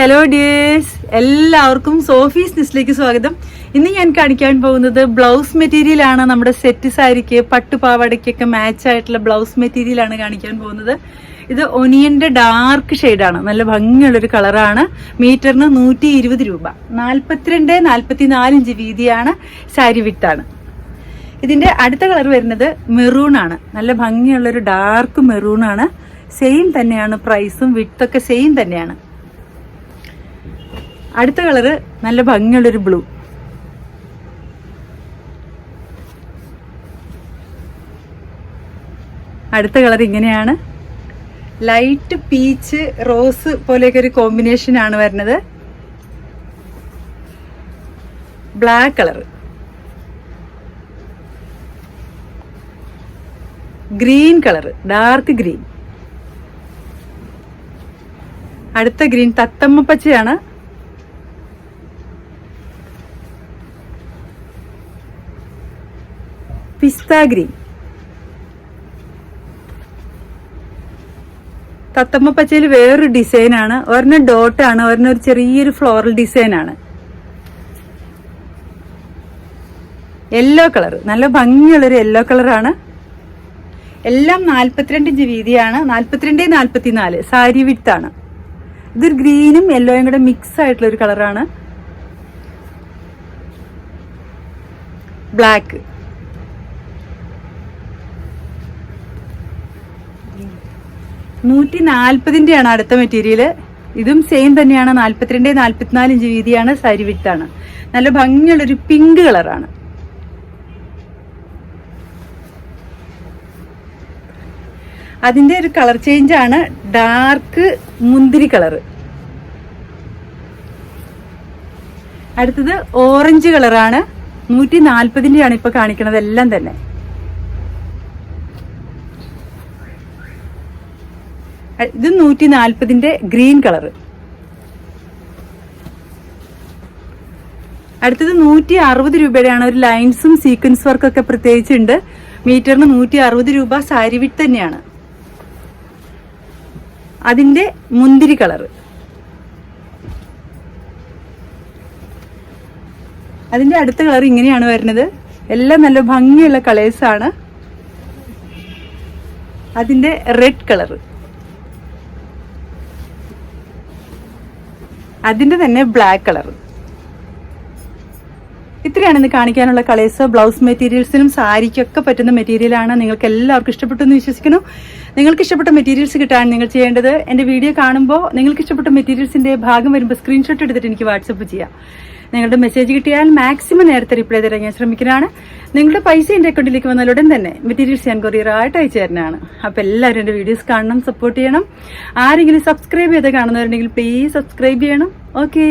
Hello dears എല്ലാവർക്കും Sophie's നിസ്റ്റിലേക്ക് സ്വാഗതം. ഇന്ന് ഞാൻ കാണിക്കാൻ പോകുന്നത് ബ്ലൗസ് മെറ്റീരിയൽ ആണ്. നമ്മുടെ സെറ്റ് സാരിക്ക് പട്ടുപാവാടയ്ക്കൊക്കെ മാച്ച് ആയിട്ടുള്ള ബ്ലൗസ് മെറ്റീരിയൽ ആണ് കാണിക്കാൻ പോകുന്നത്. ഇത് ഒനിയന്റെ ഡാർക്ക് ഷെയ്ഡാണ് നല്ല ഭംഗിയുള്ളൊരു കളറാണ് മീറ്ററിന് നൂറ്റി ഇരുപത് രൂപ. നാൽപ്പത്തിരണ്ട് നാൽപ്പത്തിനാല് ഇഞ്ച് വീതിയാണ് സാരി വിട്ടാണ് ഇതിന്റെ അടുത്ത കളർ വരുന്നത് മെറൂൺ ആണ്. നല്ല ഭംഗിയുള്ളൊരു ഡാർക്ക് മെറൂൺ ആണ്. സെയിം തന്നെയാണ് പ്രൈസും വിട്ടൊക്കെ സെയിം തന്നെയാണ്. അടുത്ത കളറ് നല്ല ഭംഗിയുള്ളൊരു ബ്ലൂ. അടുത്ത കളർ ഇങ്ങനെയാണ്. ലൈറ്റ് പീച്ച് റോസ് പോലെയൊക്കെ ഒരു കോമ്പിനേഷൻ ആണ് വരുന്നത്. Black colour. Green colour dark green. അടുത്ത ഗ്രീൻ തത്തമ്മ പച്ചയാണ്. പിസ്ത ഗ്രീൻ. തത്തമ്മ പച്ചയിൽ വേറൊരു ഡിസൈൻ ആണ്. ഡോട്ടാണ് ഒരെണ്ണം ഒരു ചെറിയൊരു ഫ്ലോറൽ ഡിസൈൻ ആണ്. യെല്ലോ കളർ നല്ല ഭംഗിയുള്ളൊരു യെല്ലോ കളറാണ് എല്ലാം നാൽപ്പത്തിരണ്ട് ഇഞ്ച് വീതിയാണ് നാൽപ്പത്തിരണ്ട് നാൽപ്പത്തിനാല് സാരി വിത്താണ് ഇതൊരു ഗ്രീനും യെല്ലോയും കൂടെ മിക്സ് ആയിട്ടുള്ള ഒരു കളറാണ് ബ്ലാക്ക് നൂറ്റി നാൽപ്പതിന്റെയാണ് അടുത്ത മെറ്റീരിയൽ ഇതും സെയിം തന്നെയാണ്. നാൽപ്പത്തിരണ്ട് നാൽപ്പത്തിനാല് ഇഞ്ച് വീതിയാണ് സാരി വിത്താണ് നല്ല ഭംഗിയുള്ളൊരു പിങ്ക് കളറാണ് അതിന്റെ ഒരു കളർ ചേഞ്ച് ആണ്. ഡാർക്ക് മുന്തിരി കളർ അടുത്തത് ഓറഞ്ച് കളറാണ് നൂറ്റി നാൽപ്പതിന്റെയാണ് ഇപ്പോൾ കാണിക്കുന്നത് എല്ലാം തന്നെ. ഇത് നൂറ്റി നാൽപ്പതിന്റെ ഗ്രീൻ കളർ അടുത്തത് നൂറ്റി അറുപത് രൂപയുടെയാണ് ഒരു ലൈൻസും സീക്വൻസ് വർക്കൊക്കെ പ്രത്യേകിച്ചുണ്ട്. മീറ്ററിന് നൂറ്റി അറുപത് രൂപ സാരി വിട്ട് തന്നെയാണ്. അതിന്റെ മുന്തിരി കളർ അതിന്റെ അടുത്ത കളർ ഇങ്ങനെയാണ് വരുന്നത്. എല്ലാം നല്ല ഭംഗിയുള്ള കളേഴ്സാണ്. ആണ് അതിന്റെ റെഡ് കളർ അതിന്റെ തന്നെ ബ്ലാക്ക് കളർ ഇത്രയാണ് ഇന്ന് കാണിക്കാനുള്ള കളേഴ്സ് ബ്ലൗസ് മെറ്റീരിയൽസിനും സാരിക്കൊക്കെ പറ്റുന്ന മെറ്റീരിയലാണ് നിങ്ങൾക്ക് എല്ലാവർക്കും ഇഷ്ടപ്പെട്ടു എന്ന് വിശ്വസിക്കുന്നു. നിങ്ങൾക്ക് ഇഷ്ടപ്പെട്ട മെറ്റീരിയൽസ് കിട്ടാൻ നിങ്ങൾ ചെയ്യേണ്ടത് എന്റെ വീഡിയോ കാണുമ്പോൾ നിങ്ങൾക്ക് ഇഷ്ടപ്പെട്ട മെറ്റീരിയൽസിന്റെ ഭാഗം വരുമ്പോൾ സ്ക്രീൻഷോട്ട് എടുത്തിട്ട് എനിക്ക് വാട്സപ്പ് ചെയ്യാം. നിങ്ങളുടെ മെസ്സേജ് കിട്ടിയാൽ മാക്സിമം നേരത്തെ റിപ്ലൈ തരാൻ ഞാൻ ശ്രമിക്കുന്നതാണ്. നിങ്ങളുടെ പൈസ എന്റെ അക്കൗണ്ടിലേക്ക് വന്നാൽ ഉടൻ തന്നെ മെറ്റീരിയൽസ് ഞാൻ കൊറിയറായിട്ട് അയച്ചു തരുന്നതാണ്. അപ്പോൾ എല്ലാവരും എന്റെ വീഡിയോസ് കാണണം സപ്പോർട്ട് ചെയ്യണം. ആരെങ്കിലും സബ്സ്ക്രൈബ് ചെയ്ത് കാണുന്നവരുണ്ടെങ്കിൽ പ്ലീസ് സബ്സ്ക്രൈബ് ചെയ്യണം. ഓക്കെ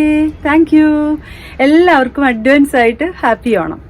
താങ്ക് എല്ലാവർക്കും അഡ്വാൻസ് ആയിട്ട് ഹാപ്പി ഓണം